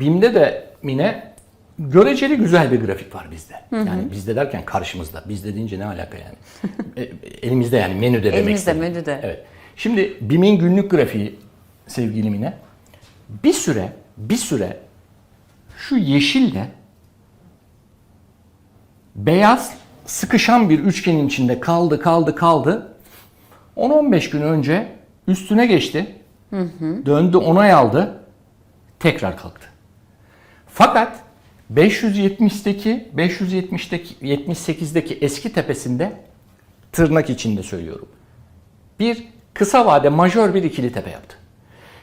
BİM'de de yine göreceli güzel bir grafik var bizde. Yani bizde derken karşımızda. Bizde deyince ne alaka yani? E, elimizde yani menüde demek Elimizde, istedim. menüde. Evet. Şimdi BİM'in günlük grafiği sevgili Mine bir süre bir süre şu yeşille beyaz sıkışan bir üçgenin içinde kaldı kaldı kaldı. 10-15 gün önce üstüne geçti. Döndü onay aldı. Tekrar kalktı. Fakat 570'deki 570'deki 78'deki eski tepesinde tırnak içinde söylüyorum. Bir kısa vade majör bir ikili tepe yaptı.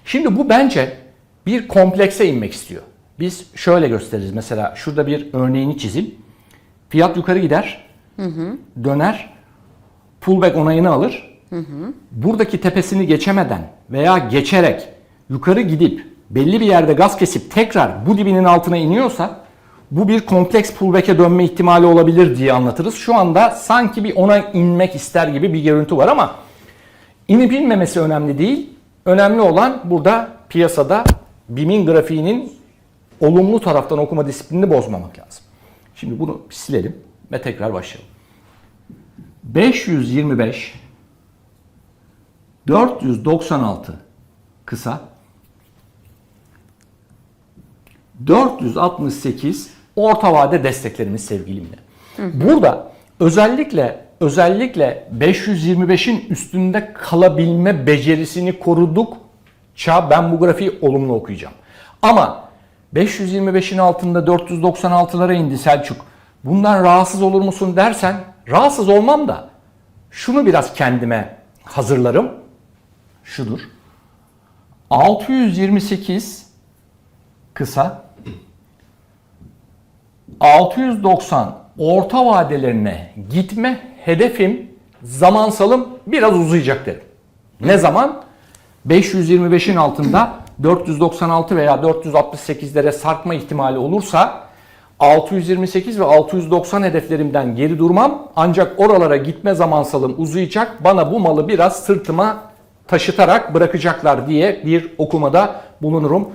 Şimdi bu bence bir komplekse inmek istiyor. Biz şöyle gösteririz. Mesela şurada bir örneğini çizeyim. Fiyat yukarı gider. Döner. Pullback onayını alır. Buradaki tepesini geçemeden veya geçerek yukarı gidip belli bir yerde gaz kesip tekrar bu dibinin altına iniyorsa bu bir kompleks pullback'e dönme ihtimali olabilir diye anlatırız. Şu anda sanki bir ona inmek ister gibi bir görüntü var ama inip inmemesi önemli değil. Önemli olan burada piyasada BİM'in grafiğinin olumlu taraftan okuma disiplinini bozmamak lazım. Şimdi bunu silelim ve tekrar başlayalım. 525 496 kısa 468 orta vade desteklerimiz sevgilimle. Burada özellikle özellikle 525'in üstünde kalabilme becerisini korudukça ben bu grafiği olumlu okuyacağım. Ama 525'in altında 496'lara indi Selçuk. Bundan rahatsız olur musun dersen rahatsız olmam da şunu biraz kendime hazırlarım. Şudur. 628 kısa 690 orta vadelerine gitme hedefim zamansalım biraz uzayacak derim. Ne zaman? 525'in altında 496 veya 468'lere sarkma ihtimali olursa 628 ve 690 hedeflerimden geri durmam. Ancak oralara gitme zamansalım uzayacak. Bana bu malı biraz sırtıma taşıtarak bırakacaklar diye bir okumada bulunurum.